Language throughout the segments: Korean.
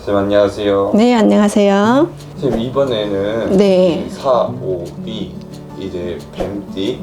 선생님 안녕하세요. 네, 안녕하세요. 선생님 이번에는 네. 4, 5, 2 이제 뱀띠,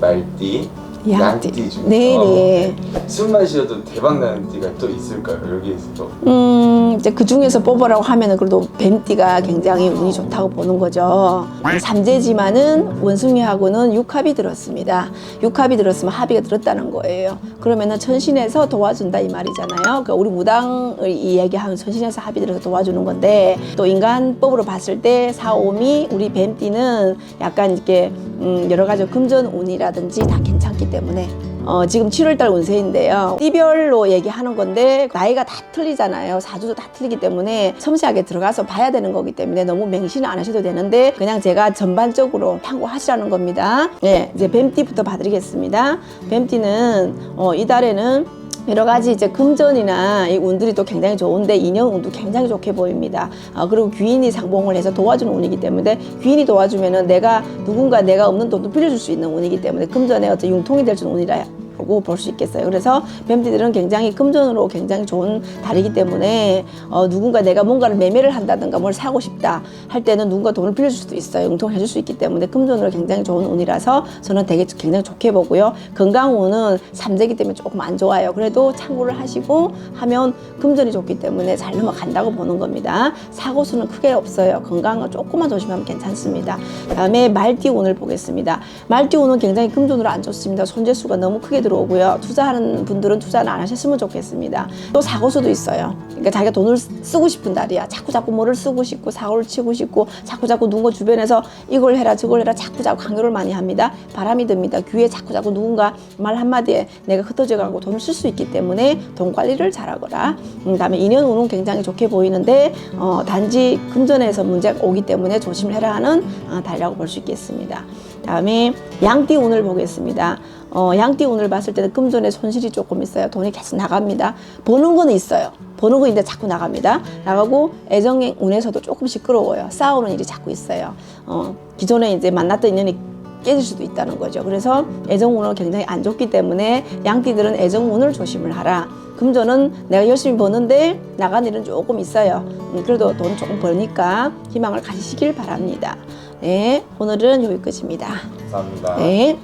말띠, 양띠. 중에서 네, 네. 숨만 쉬어도 대박 나는 띠가 또 있을까요? 여기에서 또 음, 이제 그 중에서 뽑으라고 하면은 그래도 뱀띠가 굉장히 운이 좋다고 보는 거죠. 삼재지만은 원숭이하고는 육합이 들었습니다. 육합이 들었으면 합의가 들었다는 거예요. 그러면은 천신에서 도와준다 이 말이잖아요. 그러니까 우리 무당을 이야기하면 천신에서 합의 들어서 도와주는 건데 또 인간법으로 봤을 때 사오미 우리 뱀띠는 약간 이렇게 음, 여러 가지 금전 운이라든지 다 괜찮기 때문에 어, 지금 7월달 운세인데요. 띠별로 얘기하는 건데 나이가 다 틀리잖아요. 사주도 다 틀리기 때문에 섬세하게 들어가서 봐야 되는 거기 때문에 너무 맹신을 안 하셔도 되는데 그냥 제가 전반적으로 참고하시라는 겁니다. 네, 이제 뱀띠부터 봐드리겠습니다. 뱀띠는 어, 이달에는 여러 가지 이제 금전이나 이 운들이 또 굉장히 좋은데 인연 운도 굉장히 좋게 보입니다. 어, 그리고 귀인이 상봉을 해서 도와주는 운이기 때문에 귀인이 도와주면은 내가 누군가 내가 없는 돈도 빌려줄 수 있는 운이기 때문에 금전의 어떤 융통이 될 수 있는 운이라 고 볼 수 있겠어요. 그래서 뱀띠들은 굉장히 금전으로 굉장히 좋은 달이기 때문에 어, 누군가 내가 뭔가를 매매를 한다든가 뭘 사고 싶다 할 때는 누군가 돈을 빌려줄 수도 있어요. 융통을 해줄 수 있기 때문에 금전으로 굉장히 좋은 운이라서 저는 되게 굉장히 좋게 보고요. 건강 운은 삼재기 때문에 조금 안 좋아요. 그래도 참고를 하시고 하면 금전이 좋기 때문에 잘 넘어간다고 보는 겁니다. 사고 수는 크게 없어요. 건강을 조금만 조심하면 괜찮습니다. 다음에 말띠 운을 보겠습니다. 말띠 운은 굉장히 금전으로 안 좋습니다. 손재수가 너무 크게 들어 오고요. 투자하는 분들은 투자는 안 하셨으면 좋겠습니다. 또 사고수도 있어요. 그러니까 자기가 돈을 쓰고 싶은 달이야. 자꾸 자꾸 뭐를 쓰고 싶고 사고를 치고 싶고 자꾸 자꾸 누군가 주변에서 이걸 해라 저걸 해라 자꾸 자꾸 강요를 많이 합니다. 바람이 듭니다. 귀에 자꾸 자꾸 누군가 말 한마디에 내가 흩어져 가고 돈을 쓸 수 있기 때문에 돈 관리를 잘하거라. 음, 그다음에 인연 운은 굉장히 좋게 보이는데 어, 단지 금전에서 문제가 오기 때문에 조심을 해라 하는 어, 달이라고 볼 수 있겠습니다. 다음에 양띠 운을 보겠습니다. 어, 양띠 운을 봤을 때는 금전에 손실이 조금 있어요. 돈이 계속 나갑니다. 버는 거는 있어요. 버는 건 이제 자꾸 나갑니다. 나가고 애정 운에서도 조금 시끄러워요. 싸우는 일이 자꾸 있어요. 어, 기존에 이제 만났던 인연이 깨질 수도 있다는 거죠. 그래서 애정운은 굉장히 안 좋기 때문에 양띠들은 애정운을 조심을 하라. 금전은 내가 열심히 버는데 나간 일은 조금 있어요. 음, 그래도 돈 조금 버니까 희망을 가지시길 바랍니다. 네, 오늘은 여기까지입니다. 감사합니다. 네.